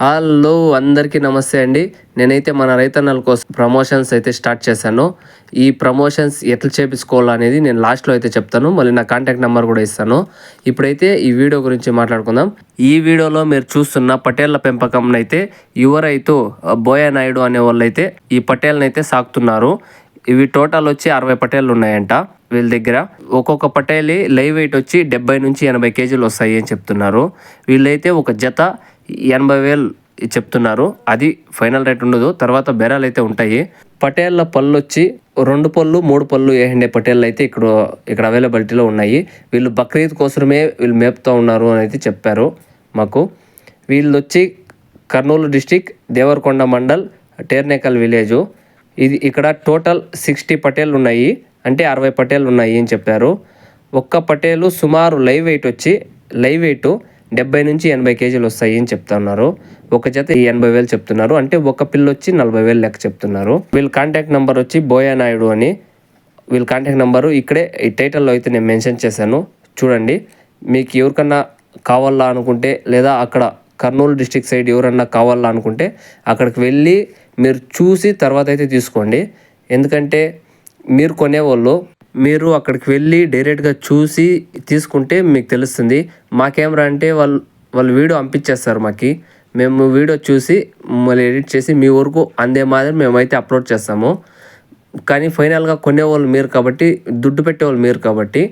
Hello అందరికీ నమస్తే అండి. నేనైతే మన రైతన్నల కోసం ప్రమోషన్స్ అయితే స్టార్ట్ చేశాను. ఈ ప్రమోషన్స్ ఎట్లా చేపించుకోవాలనేది నేను లాస్ట్లో అయితే చెప్తాను. మళ్ళీ నా కాంటాక్ట్ నెంబర్ కూడా ఇస్తాను. ఇప్పుడైతే ఈ వీడియో గురించి మాట్లాడుకుందాం. ఈ వీడియోలో మీరు చూస్తున్న పటేళ్ళ పెంపకం అయితే యువ రైతు బోయా నాయుడు అనే వాళ్ళు అయితే ఈ పటేల్ని అయితే సాకుతున్నారు. ఇవి టోటల్ వచ్చి అరవై పటేళ్ళు ఉన్నాయంట వీళ్ళ దగ్గర. ఒక్కొక్క పటేలి లైవ్ వెయిట్ వచ్చి డెబ్బై నుంచి ఎనభై కేజీలు వస్తాయి అని చెప్తున్నారు. వీళ్ళైతే ఒక జత ఎనభై వేలు చెప్తున్నారు. అది ఫైనల్ రేట్ ఉండదు. తర్వాత బెరాలు అయితే ఉంటాయి. పటేళ్ళ పళ్ళు వచ్చి రెండు పళ్ళు మూడు పళ్ళు వేయండే పటేళ్ళు అయితే ఇక్కడ ఇక్కడ అవైలబిలిటీలో ఉన్నాయి. వీళ్ళు బక్రీద్ కోసమే వీళ్ళు మేపుతూ ఉన్నారు అని అయితే చెప్పారు మాకు. వీళ్ళు వచ్చి కర్నూలు డిస్టిక్ దేవరకొండ మండల్ టేర్నేకల్ విలేజు. ఇది ఇక్కడ టోటల్ సిక్స్టీ పటేళ్ళు ఉన్నాయి. అంటే అరవై పటేళ్ళు ఉన్నాయి అని చెప్పారు. ఒక్క పటేలు సుమారు లైవ్ వెయిట్ వచ్చి లైవ్ వెయిట్ డెబ్బై నుంచి ఎనభై కేజీలు వస్తాయి అని చెప్తున్నారు. ఒక జత ఎనభై వేలు చెప్తున్నారు. అంటే ఒక పిల్ల వచ్చి నలభై వేలు లెక్క చెప్తున్నారు. వీళ్ళ కాంటాక్ట్ నెంబర్ వచ్చి బోయా నాయుడు అని వీళ్ళ కాంటాక్ట్ నెంబరు ఇక్కడే ఈ టైటిల్లో అయితే నేను మెన్షన్ చేశాను. చూడండి మీకు ఎవరికన్నా కావాలా అనుకుంటే లేదా అక్కడ కర్నూలు డిస్టిక్ సైడ్ ఎవరన్నా కావాలా అనుకుంటే అక్కడికి వెళ్ళి మీరు చూసి తర్వాత అయితే తీసుకోండి. ఎందుకంటే మీరు కొనేవాళ్ళు మీరు అక్కడికి వెళ్ళి డైరెక్ట్గా చూసి తీసుకుంటే మీకు తెలుస్తుంది. మా కెమెరా అంటే వాళ్ళు వాళ్ళు వీడియో పంపించేస్తారు మాకు. మేము వీడియో చూసి మళ్ళీ ఎడిట్ చేసి మీ వరకు అందే మాదిరి మేమైతే అప్లోడ్ చేస్తాము. కానీ ఫైనల్గా కొనేవాళ్ళు మీరు కాబట్టి దుడ్డు పెట్టేవాళ్ళు మీరు కాబట్టి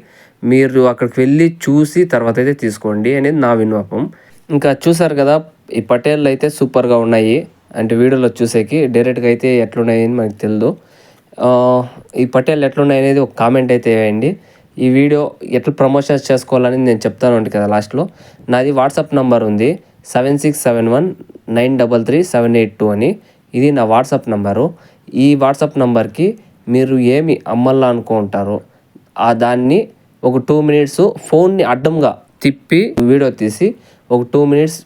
మీరు అక్కడికి వెళ్ళి చూసి తర్వాత అయితే తీసుకోండి అనేది నా విన్నపం. ఇంకా చూసారు కదా ఈ పటేళ్ళు అయితే సూపర్గా ఉన్నాయి. అంటే వీడియోలో చూసేకి డైరెక్ట్గా అయితే ఎట్లున్నాయని మనకు తెలియదు ఈ పటేల్ ఎట్లున్నాయి అనేది ఒక కామెంట్ అయితే వేయండి. ఈ వీడియో ఎట్లా ప్రమోషన్స్ చేసుకోవాలని నేను చెప్తాను కదా లాస్ట్లో నాది వాట్సాప్ నెంబర్ ఉంది. Seven six seven one nine double three seven eight two అని. ఇది నా వాట్సాప్ నెంబరు ఈ వాట్సాప్ నెంబర్కి మీరు ఏమి అమ్మల్లా అనుకుంటారో ఆ దాన్ని ఒక టూ మినిట్స్ ఫోన్ని అడ్డంగా తిప్పి వీడియో తీసి ఒక టూ మినిట్స్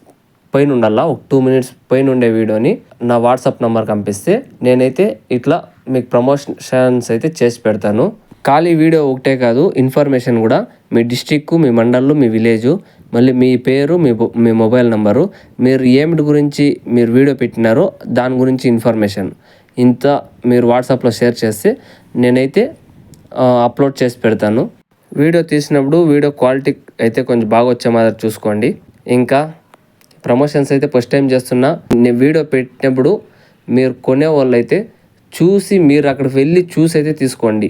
పైన ఉండాలా ఒక టూ మినిట్స్ పైన ఉండే వీడియోని నా వాట్సాప్ నెంబర్ పంపిస్తే నేనైతే ఇట్లా మీకు ప్రమోషన్స్ అయితే చేసి పెడతాను. ఖాళీ వీడియో ఒకటే కాదు ఇన్ఫర్మేషన్ కూడా మీ డిస్టిక్ మీ మండళ్ళు మీ విలేజు మళ్ళీ మీ పేరు మీ మీ మొబైల్ నెంబరు మీరు ఏమిటి గురించి మీరు వీడియో పెట్టినారో దాని గురించి ఇన్ఫర్మేషన్. ఇంత మీరు వాట్సాప్లో షేర్ చేస్తే నేనైతే అప్లోడ్ చేసి పెడతాను. వీడియో తీసినప్పుడు వీడియో క్వాలిటీ అయితే కొంచెం బాగా వచ్చే మాదిరి చూసుకోండి. ఇంకా ప్రమోషన్స్ అయితే ఫస్ట్ టైం చేస్తున్నా. నేను వీడియో పెట్టినప్పుడు మీరు కొనే వాళ్ళు అయితే చూసి మీరు అక్కడికి వెళ్ళి చూసి అయితే తీసుకోండి.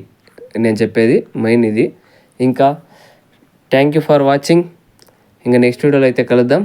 నేను చెప్పేది మెయిన్ ఇది. ఇంకా థ్యాంక్ యూ ఫర్ వాచింగ్ ఇంకా నెక్స్ట్ వీడియోలో అయితే కలుద్దాం.